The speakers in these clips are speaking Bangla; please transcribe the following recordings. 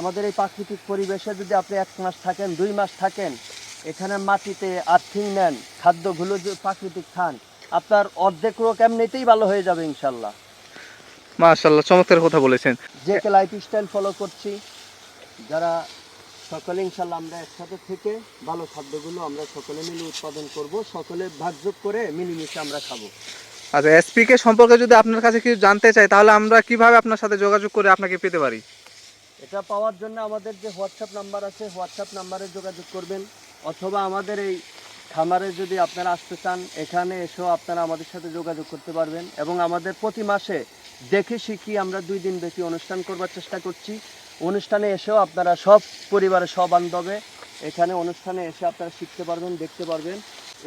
আমাদের এই প্রাকৃতিক পরিবেশে যদি আপনি এক মাস থাকেন দুই মাস থাকেন এখানে মাটিতে আর্থিং নেন খাদ্যগুলো যে প্রাকৃতিক খান আপনার অর্ধেক রোগ এমনিতেই ভালো হয়ে যাবে ইনশাল্লাহ। মাশাল্লাহ চমৎকার কথা বলেছেন। যে লাইফ স্টাইল ফলো করছি যারা সকলে ইনশাল্লাহ আমরা একসাথে থেকে ভালো খাদ্যগুলো আমরা সকলে মিলে উৎপাদন করব সকলে ভাগযোগ করে মিলেমিশে আমরা খাব। আচ্ছা এসপিকে সম্পর্কে যদি আপনার কাছে কিছু জানতে চাই তাহলে আমরা কীভাবে আপনার সাথে যোগাযোগ করে আপনাকে পেতে পারি? এটা পাওয়ার জন্য আমাদের যে হোয়াটসঅ্যাপ নাম্বার আছে হোয়াটসঅ্যাপ নাম্বারে যোগাযোগ করবেন। অথবা আমাদের এই খামারে যদি আপনারা আসতে চান, এখানে এসেও আপনারা আমাদের সাথে যোগাযোগ করতে পারবেন এবং আমাদের প্রতি মাসে দেখে শিখি আমরা দুই দিন ব্যাপী অনুষ্ঠান করবার চেষ্টা করছি। অনুষ্ঠানে এসেও আপনারা সব পরিবারের সব বান্ধবে এখানে অনুষ্ঠানে এসে আপনারা শিখতে পারবেন, দেখতে পারবেন।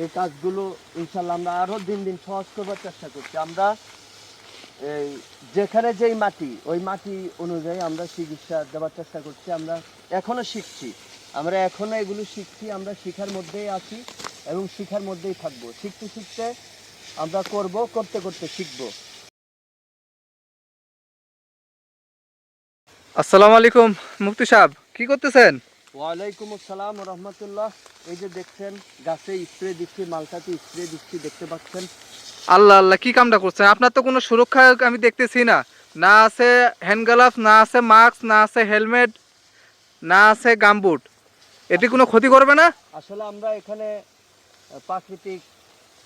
এই কাজগুলো ইনশাল্লাহ আমরা আরও দিন দিন সহজ করবার চেষ্টা করছি। আমরা এই, যেখানে যেই মাটি, ওই মাটি অনুযায়ী আমরা চিকিৎসা দেওয়ার চেষ্টা করছি, আমরা এখনও শিখছি। আমরা এখনও এগুলো শিখছি, আমরা শিখার মধ্যেই আছি এবং শিখার মধ্যেই থাকব। শিখতে শিখতে আমরা করব, করতে করতে শিখব। আসসালামু আলাইকুম, মুফতি সাহেব, কি করতেছেন? ওয়ালাইকুম আসসালাম রহমতুল্লাহ। এই যে দেখছেন গাছে স্প্রে দিচ্ছি মালটাতে স্প্রে দিচ্ছি দেখতে পাচ্ছেন? আল্লাহ আল্লাহ কি কামটা করছেন? আপনার তো কোনো সুরক্ষা আমি দেখতেছি না। না আছে হ্যান্ড গ্লাভস না আছে মাস্ক না আছে হেলমেট না আছে গামবুট। এটি কোনো ক্ষতি করবে না? আসলে আমরা এখানে প্রাকৃতিক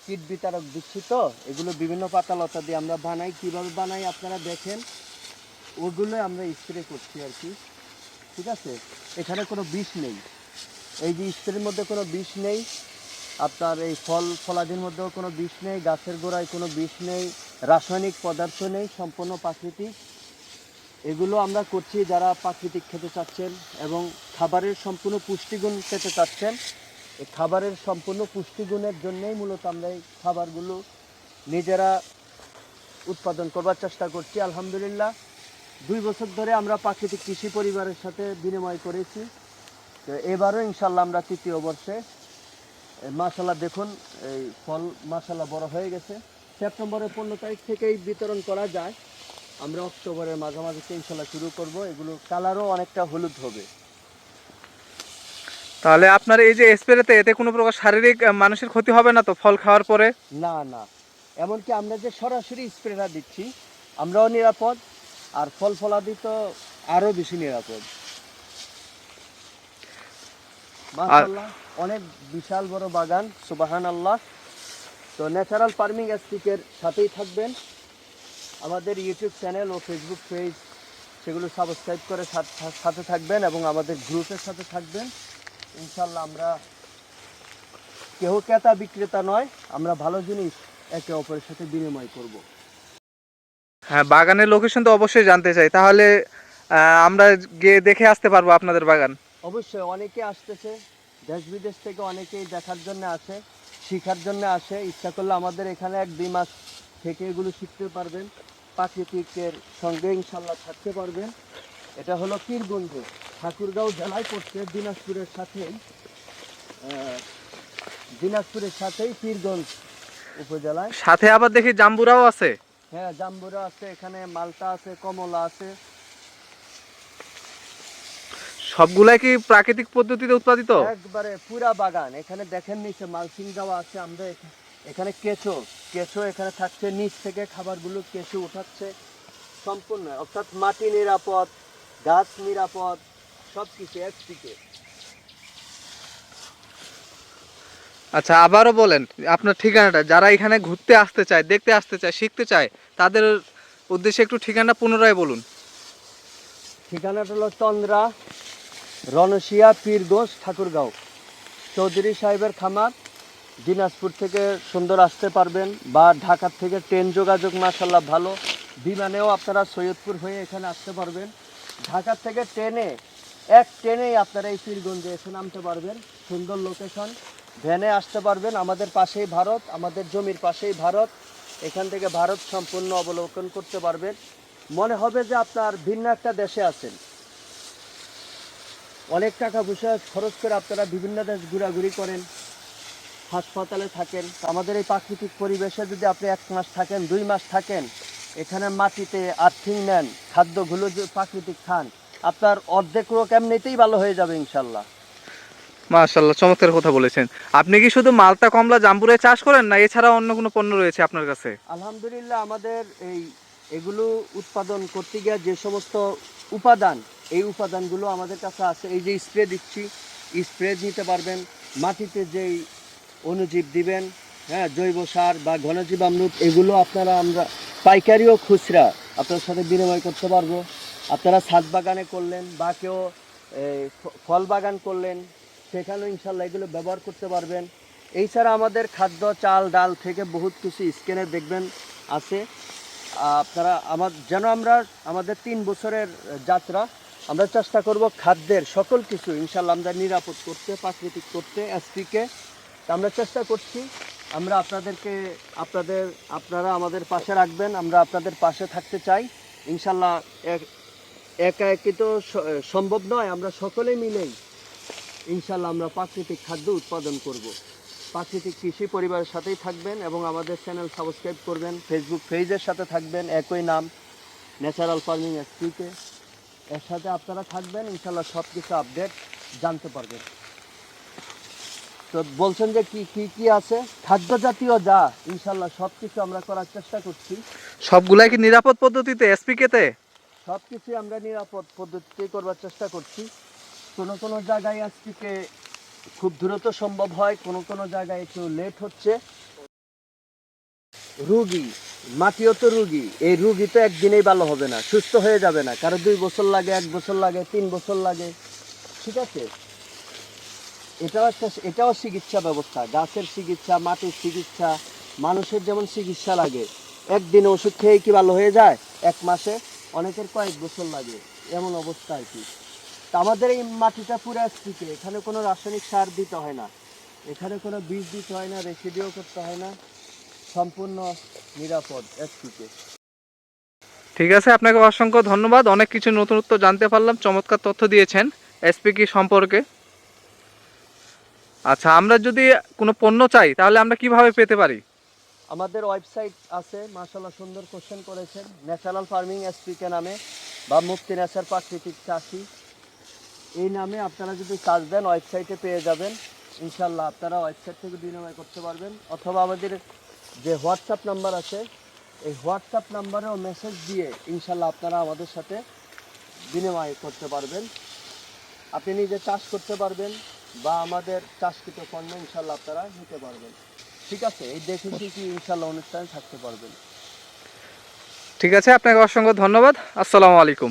কীট বিতারক দিচ্ছি তো এগুলো বিভিন্ন পাতালতা দিয়ে আমরা বানাই। কীভাবে বানাই আপনারা দেখেন। ওগুলো আমরা স্প্রে করছি আর কি। ঠিক আছে? এখানে কোনো বিষ নেই। এই যে স্প্রের মধ্যে কোনো বিষ নেই, আপনার এই ফল ফলাদির মধ্যেও কোনো বিষ নেই, গাছের গোড়ায় কোনো বিষ নেই, রাসায়নিক পদার্থ নেই, সম্পূর্ণ প্রাকৃতিক। এগুলো আমরা করছি যারা প্রাকৃতিক খেতে চাচ্ছেন এবং খাবারের সম্পূর্ণ পুষ্টিগুণ খেতে চাচ্ছেন। এই খাবারের সম্পূর্ণ পুষ্টিগুণের জন্যেই মূলত আমরা এই খাবারগুলো নিজেরা উৎপাদন করবার চেষ্টা করছি। আলহামদুলিল্লাহ। দুই বছর ধরে আমরা প্রাকৃতিক কৃষি পরিবারের সাথে বিনিময় করেছি। তো এবারও ইনশাল্লাহ আমরা তৃতীয় বর্ষে মাসাল্লাহ দেখুন এই ফল মাসাল্লাহ বড় হয়ে গেছে। সেপ্টেম্বরের পনেরো তারিখ থেকেই বিতরণ করা যায়। আমরা অক্টোবরের মাঝামাঝি ইনশাল্লাহ শুরু করব। এগুলো কালারও অনেকটা হলুদ হবে। তাহলে আপনার এই যে স্প্রেতে এতে কোনো প্রকার শারীরিক মানুষের ক্ষতি হবে না তো ফল খাওয়ার পরে? না না। এমনকি আমরা যে সরাসরি স্প্রেটা দিচ্ছি আমরাও নিরাপদ। আর ফল ফলাদি তো আরও বেশি নিরাপদ। অনেক বিশাল বড় বাগান সুবাহান আল্লাহ তো ন্যাচারাল ফার্মিং এর সাথেই থাকবেন। আমাদের ইউটিউব চ্যানেল ও ফেসবুক পেজ সেগুলো সাবস্ক্রাইব করে সাথে থাকবেন এবং আমাদের গ্রুপের সাথে থাকবেন। ইনশাল্লাহ আমরা কেহ ক্রেতা বিক্রেতা নয়, আমরা ভালো জিনিস একে অপরের সাথে বিনিময় করব। হ্যাঁ বাগানের লোকেশন তো অবশ্যই জানতে চাই। তাহলে আমরা গিয়ে দেখে আসতে পারব আপনাদের বাগান। অবশ্যই অনেকে আসতেছে। দেশ বিদেশ থেকে অনেকেই দেখার জন্য আসে শেখার জন্য আসে। ইচ্ছা করলে আমাদের এখানে এক দুই মাস থেকে এগুলো শিখতে পারবেন। প্রাকৃতিকের সঙ্গে ইনশাল্লাহ থাকতে পারবেন। এটা হলো পীরগঞ্জ ঠাকুরগাঁও জেলায় পড়ছে দিনাজপুরের সাথেই। দিনাজপুরের সাথেই পীরগঞ্জ উপজেলায়। সাথে আবার দেখি জাম্বুরাও আছে। হ্যাঁ জাম্বুরা আছে এখানে মালটা আছে কমলা আছে। সবগুলাই কি প্রাকৃতিক পদ্ধতিতে উৎপাদিত? একবারে পুরা বাগান। এখানে দেখেন নিচে মালচিং দেওয়া আছে আমরা এখানে কেঁচো। কেঁচো এখানে থাকছে নিচ থেকে খাবারগুলো কেঁচো উঠাচ্ছে। সম্পূর্ণ অর্থাৎ মাটি নিরাপদ গাছ নিরাপদ সব কিছু একদিকে। আচ্ছা আবারও বলেন আপনার ঠিকানাটা। যারা এখানে ঘুরতে আসতে চায় দেখতে আসতে চায় শিখতে চায় তাদের উদ্দেশ্যে একটু ঠিকানা পুনরায় বলুন। ঠিকানাটা হলো চন্দ্রা রনসিয়া পীরগঞ্জ ঠাকুরগাঁও। চৌধুরী সাহেবের খামার। দিনাজপুর থেকে সুন্দর আসতে পারবেন বা ঢাকার থেকে ট্রেন যোগাযোগ মাসাল্লাহ ভালো। বিমানেও আপনারা সৈয়দপুর হয়ে এখানে আসতে পারবেন। ঢাকার থেকে ট্রেনে, এক ট্রেনেই আপনারা এই পীরগঞ্জে এসে নামতে পারবেন। সুন্দর লোকেশন ভ্যানে আসতে পারবেন। আমাদের পাশেই ভারত, আমাদের জমির পাশেই ভারত। এখান থেকে ভারত সম্পূর্ণ অবলোকন করতে পারবেন। মনে হবে যে আপনার ভিন্ন একটা দেশে আছেন। অনেক টাকা পয়সা খরচ করে আপনারা বিভিন্ন দেশ ঘোরাঘুরি করেন, হাসপাতালে থাকেন। আমাদের এই প্রাকৃতিক পরিবেশে যদি আপনি এক মাস থাকেন, দুই মাস থাকেন, এখানে মাটিতে আর্থিং নেন, খাদ্যগুলো যে প্রাকৃতিক খান, আপনার অর্ধেক রোগ এমনিতেই ভালো হয়ে যাবে ইনশাল্লাহ। মাশাল্লাহ চমৎকার কথা বলেছেন। আপনি কি শুধু মালটা কমলা জাম্বুরে চাষ করেন না এছাড়া অন্য কোনো পণ্য রয়েছে আপনার কাছে? আলহামদুলিল্লাহ, আমাদের এই এগুলো উৎপাদন করতে গিয়ে যে সমস্ত উপাদান, এই উপাদানগুলো আমাদের কাছে আছে। এই যে স্প্রে দিচ্ছি, স্প্রে নিতে পারবেন, মাটিতে যেই অণুজীব দিবেন হ্যাঁ জৈব সার বা ঘনজীব ঘনজীবামৃত এগুলো আপনারা আমরা পাইকারি ও খুচরা আপনার সাথে বিনিময় করতে পারব। আপনারা ছাদ বাগানে করলেন বা কেউ ফল বাগান করলেন সেখানেও ইনশাল্লাহ এগুলো ব্যবহার করতে পারবেন। এছাড়া আমাদের খাদ্য, চাল, ডাল থেকে বহুত কিছু স্ক্যানে দেখবেন আছে। আপনারা আমার, যেন আমরা আমাদের তিন বছরের যাত্রা, আমরা চেষ্টা করব খাদ্যের সকল কিছু ইনশাল্লাহ আমরা নিরাপদ করতে, প্রাকৃতিক করতে, এসপিকে। আমরা চেষ্টা করছি। আমরা আপনাদেরকে, আপনাদের, আপনারা আমাদের পাশে রাখবেন, আমরা আপনাদের পাশে থাকতে চাই। ইনশাল্লাহ এক- একা একই তো সম্ভব নয়, আমরা সকলে মিলেই ইনশাল্লাহ আমরা প্রাকৃতিক খাদ্য উৎপাদন করব। প্রাকৃতিক কৃষি পরিবারের সাথেই থাকবেন এবং আমাদের চ্যানেল সাবস্ক্রাইব করবেন ফেসবুক পেজের সাথে থাকবেন একই নাম ন্যাচারাল ফার্মিং এসপিকে এর সাথে আপনারা থাকবেন ইনশাল্লাহ সব কিছু আপডেট জানতে পারবেন। তো বলছেন যে কি কি কি আছে? খাদ্য জাতীয় যা ইনশাল্লাহ সব কিছু আমরা করার চেষ্টা করছি। সবগুলাই কি নিরাপদ পদ্ধতিতে এসপিকেতে? সব কিছু আমরা নিরাপদ পদ্ধতিতে করবার চেষ্টা করছি। কোনো কোনো জায়গায় আজকে খুব দ্রুত সম্ভব হয়, কোনো কোনো জায়গায় একটু লেট হচ্ছে। রুগী মাটিও তো রুগী, এই রুগী তো একদিনেই ভালো হবে না, সুস্থ হয়ে যাবে না, কারও দুই বছর লাগে, এক বছর লাগে, তিন বছর লাগে, ঠিক আছে? এটাও একটা, এটাও চিকিৎসা ব্যবস্থা, গাছের চিকিৎসা, মাটির চিকিৎসা, মানুষের যেমন চিকিৎসা লাগে, একদিনে ওষুধ খেয়ে কি ভালো হয়ে যায়? এক মাসে অনেকের কয়েক বছর লাগে, এমন অবস্থা আর কি। তা আমাদের এই মাটিটা পুরো স্টিকে এখানে কোনো রাসায়নিক সার দিতে হয় না। এখানে কোনো বীজ দিতে হয় না রেসিডিও করতে হয় না। সম্পূর্ণ নিরাপদ স্টিকে ঠিক আছে আপনাকে অসংখ্য ধন্যবাদ। অনেক কিছু নতুনত্ব জানতে পারলাম। চমৎকার তথ্য দিয়েছেন এসপিকি সম্পর্কে। আচ্ছা আমরা যদি কোনো পণ্য চাই তাহলে আমরা কীভাবে পেতে পারি? আমাদের ওয়েবসাইট আছে মাশাল্লাহ সুন্দর কোশ্চেন করেছেন। ন্যাচারাল ফার্মিং এসপিকে নামে বা মুক্তি ন্যাচার প্রাকৃতিক চাষি। এই নামে আপনারা যদি সার্চ দেন, ওয়েবসাইটে পেয়ে যাবেন। ইনশাল্লাহ আপনারা ওয়েবসাইট থেকে বিনিময় করতে পারবেন। অথবা আমাদের যে হোয়াটসঅ্যাপ নাম্বার আছে, এই হোয়াটসঅ্যাপ নাম্বারেও মেসেজ দিয়ে ইনশাল্লাহ আপনারা আমাদের সাথে বিনিময় করতে পারবেন। আপনি নিজে চাষ করতে পারবেন বা আমাদের চাষকৃত পণ্য ইনশাল্লাহ আপনারা নিতে পারবেন। ঠিক আছে? এই দেখে কি ইনশাল্লাহ অনুষ্ঠানে থাকতে পারবেন? ঠিক আছে, আপনাকে অসংখ্য ধন্যবাদ। আসসালামু আলাইকুম।